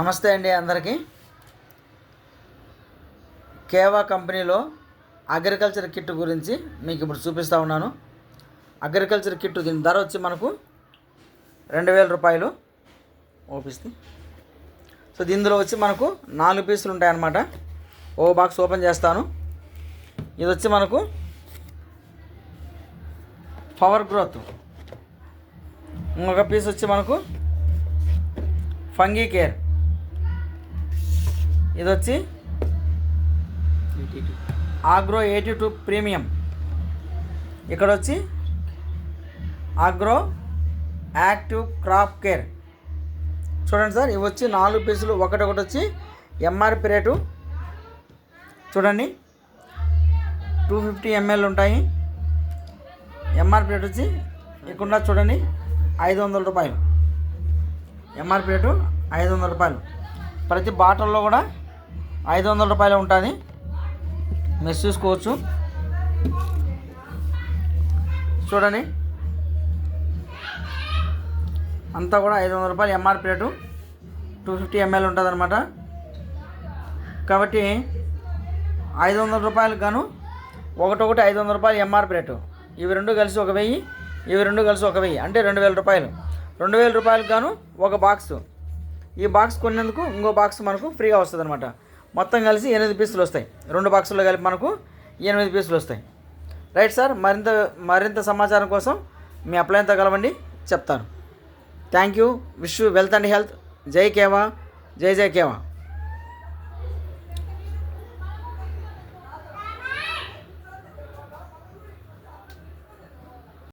నమస్తే అండి అందరికీ. కేవా కంపెనీలో అగ్రికల్చర్ కిట్ గురించి మీకు ఇప్పుడు చూపిస్తూ ఉన్నాను. అగ్రికల్చర్ కిట్ దీని ధర వచ్చి మనకు రెండు వేల రూపాయలు ఓపిస్తే. సో దీనిలో వచ్చి మనకు నాలుగు పీసులు ఉంటాయన్నమాట. ఓ బాక్స్ ఓపెన్ చేస్తాను. ఇది వచ్చి మనకు పవర్ గ్రోత్. ఇంకొక పీస్ వచ్చి మనకు ఫంగీ కేర్. ఇది వచ్చి ఆగ్రో ఎయిటీ టూ ప్రీమియం. ఇక్కడ వచ్చి ఆగ్రో యాక్టివ్ క్రాప్ కేర్. చూడండి సార్ ఇవి వచ్చి నాలుగు పీసులు ఒకటి ఒకటి వచ్చి ఎంఆర్పి రేటు. చూడండి టూ ఫిఫ్టీ ఎంఎల్ ఉంటాయి. ఎంఆర్పి రేట్ వచ్చి ఇక్కడ చూడండి ఐదు వందల రూపాయలు ఎంఆర్పి రేటు ఐదు వందల రూపాయలు. ప్రతి బాటిల్లో కూడా ఐదు వందల రూపాయలు ఉంటుంది. మీరు చూసుకోవచ్చు. చూడండి. అంతా కూడా ఐదు వందల రూపాయలు MRP rate two fifty ML ఉంటుంది అనమాట కాబట్టి ఐదు వందల రూపాయలకు గాను ఒకటొకటి ఐదు వందల రూపాయలు ఎంఆర్పి రేటు ఇవి రెండు కలిసి ఒక వెయ్యి ఇవి రెండు కలిసి ఒక వెయ్యి అంటే రెండు వేల రూపాయలు. రెండు వేల రూపాయలకు గాను ఒక బాక్స్ ఈ బాక్స్ కొన్నందుకు ఇంకో బాక్స్ మనకు ఫ్రీగా వస్తుంది అనమాట మొత్తం కలిసి ఎనిమిది పీసులు వస్తాయి. రెండు బాక్సుల్లో కలిపి మనకు ఎనిమిది పీసులు వస్తాయి. రైట్ సార్ మరింత మరింత సమాచారం కోసం మీ అప్లైన్తో కలవండి. చెప్తాను. Thank you wish you wealth and health జై కేవా. జై జై కేవా.